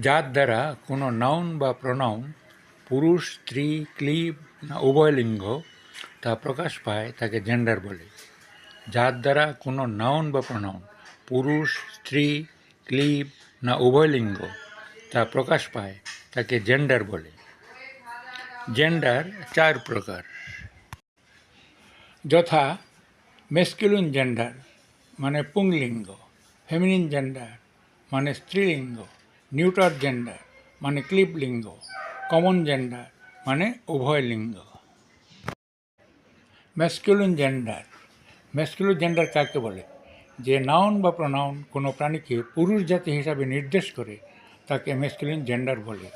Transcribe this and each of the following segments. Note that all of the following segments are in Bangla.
যার দ্বারা কোনো নাউন বা প্রনাউন পুরুষ, স্ত্রী ক্লিব না উভয় লিঙ্গ, তা প্রকাশ পায় তাকে জেন্ডার বলে। যার দ্বারা কোনো নাউন বা প্রনাউন পুরুষ, স্ত্রী ক্লিব না উভয় লিঙ্গ, তা প্রকাশ পায় তাকে জেন্ডার বলে। জেন্ডার চার প্রকার। যথা মেসকিউলিন জেন্ডার মানে পুংলিঙ্গ ফেমিনিন জেন্ডার মানে স্ত্রীলিঙ্গ নিউটার জেন্ডার মানে ক্লিপ লিঙ্গ, কমন জেন্ডার মানে উভয় লিঙ্গ। ম্যাসকিউলিন জেন্ডার ম্যাসকিউলিন জেন্ডার কাকে বলে? যে নাউন বা প্রনাউন কোনো প্রাণীকে পুরুষ জাতি হিসাবে নির্দেশ করে তাকে ম্যাসকিউলিন জেন্ডার বলে।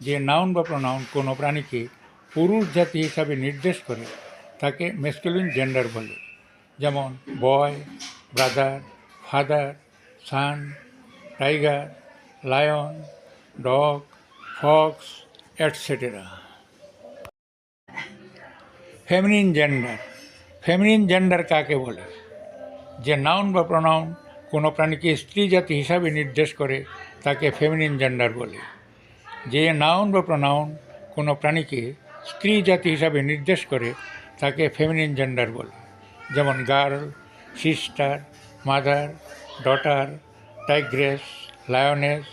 যে নাউন বা প্রনাউন কোনো প্রাণীকে পুরুষ জাতি হিসাবে নির্দেশ করে তাকে মেসকুলিন জেন্ডার বলে। যেমন boy, brother, father, son, tiger lion dog fox etcetera feminine gender feminine gender কাকে বলে? যে নাউন বা প্রনাউন কোনো প্রাণীকে স্ত্রী জাতি হিসাবে নির্দেশ করে তাকে ফেমিনিন জেন্ডার বলে। যে নাউন বা প্রনাউন কোনো প্রাণীকে স্ত্রী জাতি হিসাবে নির্দেশ করে তাকে ফেমিনিন জেন্ডার বলে। যেমন girl sister mother daughter tigress lioness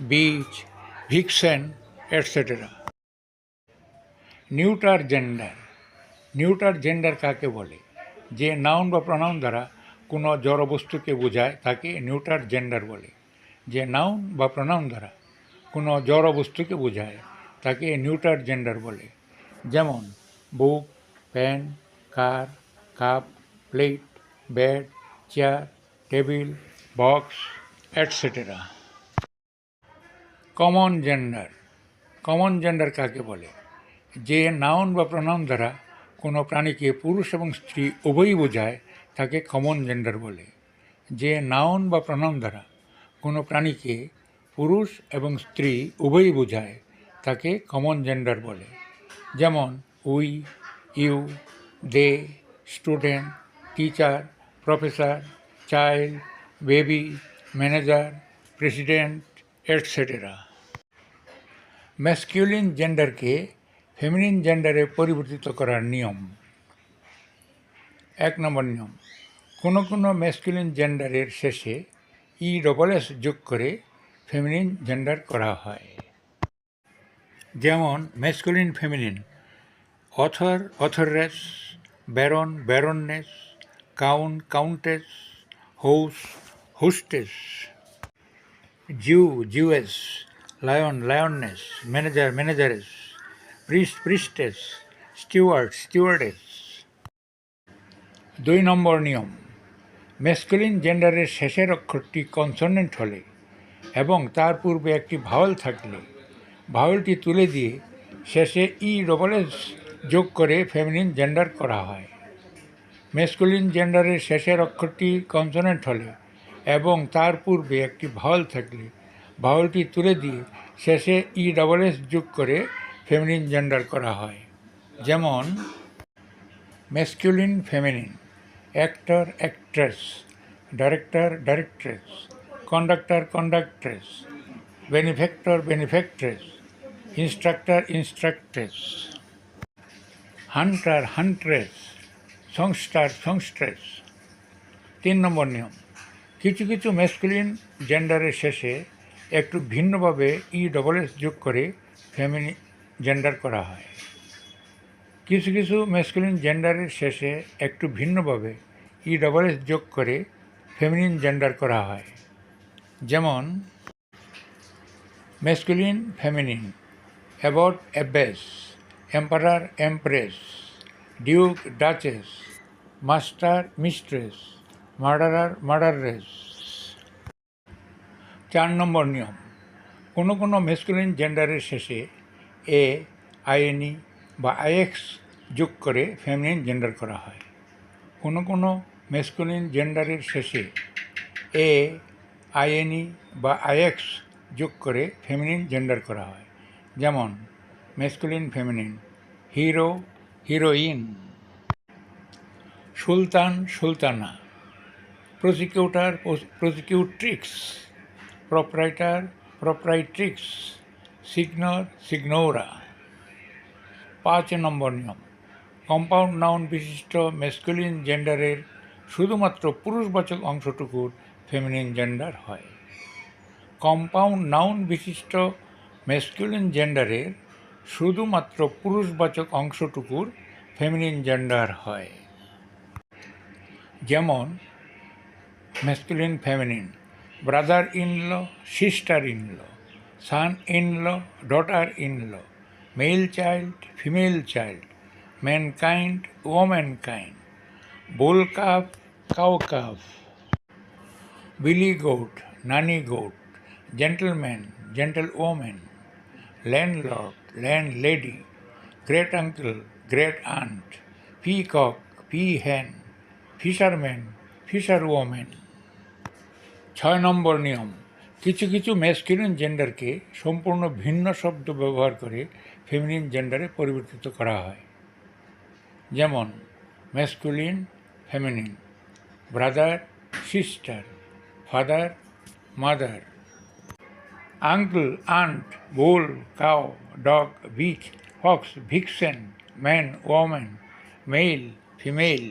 bitch vixen etcetera neuter gender neuter gender কাকে বলে? যে নাউন বা প্রনাউন দ্বারা কোনো জড় বস্তুকে বোঝায়, তাকে নিউটার জেন্ডার বলে। যে নাউন বা প্রনাউন দ্বারা কোনো জড় বস্তুকে বোঝায়, তাকে নিউটার জেন্ডার বলে। যেমন book pen car cup plate bed chair table box etcetera common gender common gender কাকে বলে? যে নাউন বা প্রনাউন দ্বারা কোনো প্রাণীকে পুরুষ এবং স্ত্রী উভয়ই বোঝায়, তাকে কমন জেন্ডার বলে। যে নাউন বা প্রণাম দ্বারা কোনো প্রাণীকে পুরুষ এবং স্ত্রী উভয়ই বোঝায়, তাকে কমন জেন্ডার বলে। যেমন we you they student teacher professor child baby manager president etcetera masculine জেন্ডারকে feminine জেন্ডারে পরিবর্তিত করার নিয়ম। এক নম্বর নিয়ম, কোনো কোনো ম্যাসকিউলিন জেন্ডারের শেষে ই ডবল এস যোগ করে ফেমিনিন জেন্ডার করা হয়। যেমন masculine feminine author authoress baron baroness count countess host hostess Jew Jewess lion lioness manager manageress priest priestess steward stewardess দুই নম্বর নিয়ম। মেসকুলিন জেন্ডারের শেষের অক্ষরটি কনসনেন্ট হলে এবং তার পূর্বে একটি ভাওয়েল থাকলে ভাওয়েলটি তুলে দিয়ে শেষে ই ডবল এস যোগ করে ফেমিনিন জেন্ডার করা হয়। মেসকুলিন জেন্ডারের শেষের অক্ষরটি কনসনেন্ট হলে এবং তার পূর্বে একটি ভাওয়েল থাকলে ভাওয়েলটি তুলে দিয়ে শেষে ই ডবল এস যোগ করে ফেমিনিন জেন্ডার করা হয়। যেমন masculine feminine actor actress director directress conductor conductress benefactor benefactress instructor instructress hunter huntress songster songstress তিন নম্বর নিয়ম, কিছু কিছু মেসকুলিন জেন্ডারের শেষে একটু ভিন্নভাবে ই ডবল এস যোগ করে ফেমিনি জেন্ডার করা হয়। কিছু কিছু মেসকুলিন জেন্ডারের শেষে একটু ভিন্নভাবে ই ডবল এস যোগ করে ফেমিনিন জেন্ডার করা হয়। যেমন masculine feminine abbot abbess emperor empress duke duchess master mistress murderer murderess চার নম্বর নিয়ম। কোনো কোনো মেসকুলিন জেন্ডারের শেষে এ আইএনই বা আইএক্স যোগ করে ফেমিনিন জেন্ডার করা হয়। কোনো কোনো মেসকুলিন জেন্ডারের শেষে এ আইএনই বা আইএক্স যোগ করে ফেমিনিন জেন্ডার করা হয়। যেমন masculine feminine hero heroine sultan, sultana prosecutor prosecutrix proprietor proprietrix signor signora পাঁচ নম্বর নিয়ম। কম্পাউন্ড নাউন বিশিষ্ট মেসকুলিন জেন্ডারের শুধুমাত্র পুরুষবাচক অংশটুকুর ফেমিনিন জেন্ডার হয়। কম্পাউন্ড নাউন বিশিষ্ট মেসকুলিন জেন্ডারের শুধুমাত্র পুরুষবাচক অংশটুকুর ফেমিনিন জেন্ডার হয়। যেমন, masculine feminine brother in law sister in law son in law daughter in law male child female child mankind womankind bull calf cow calf billy goat nanny goat gentleman gentlewoman landlord landlady great uncle great aunt peacock peahen fisherman fisherwoman ছয় নম্বর নিয়ম, কিছু কিছু মেসকিউলিন জেন্ডারকে সম্পূর্ণ ভিন্ন শব্দ ব্যবহার করে ফেমিনিন জেন্ডারে পরিবর্তিত করা হয়। যেমন masculine feminine brother sister father mother uncle aunt bull cow dog bitch fox vixen man woman male female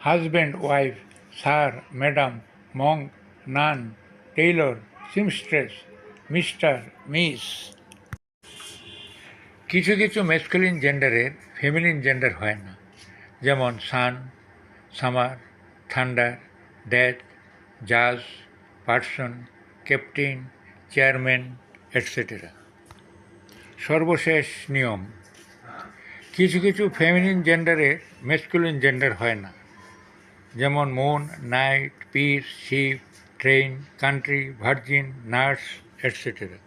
husband wife sir madam monk nun tailor seamstress mister miss কিছু কিছু মেসকুলিন জেন্ডারের ফেমিনিন জেন্ডার হয় না। যেমন সান সামার থান্ডার ড্যাড জাজ পার্সন ক্যাপ্টেন চেয়ারম্যান এটসেটেরা সর্বশেষ নিয়ম। কিছু কিছু ফেমিনিন জেন্ডারে মেসকুলিন জেন্ডার হয় না। যেমন moon night peace ship train country virgin nurse etcetera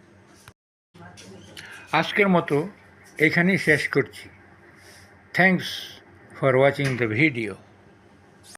আজকের মতো এখানেই শেষ করছি। Thanks for watching the video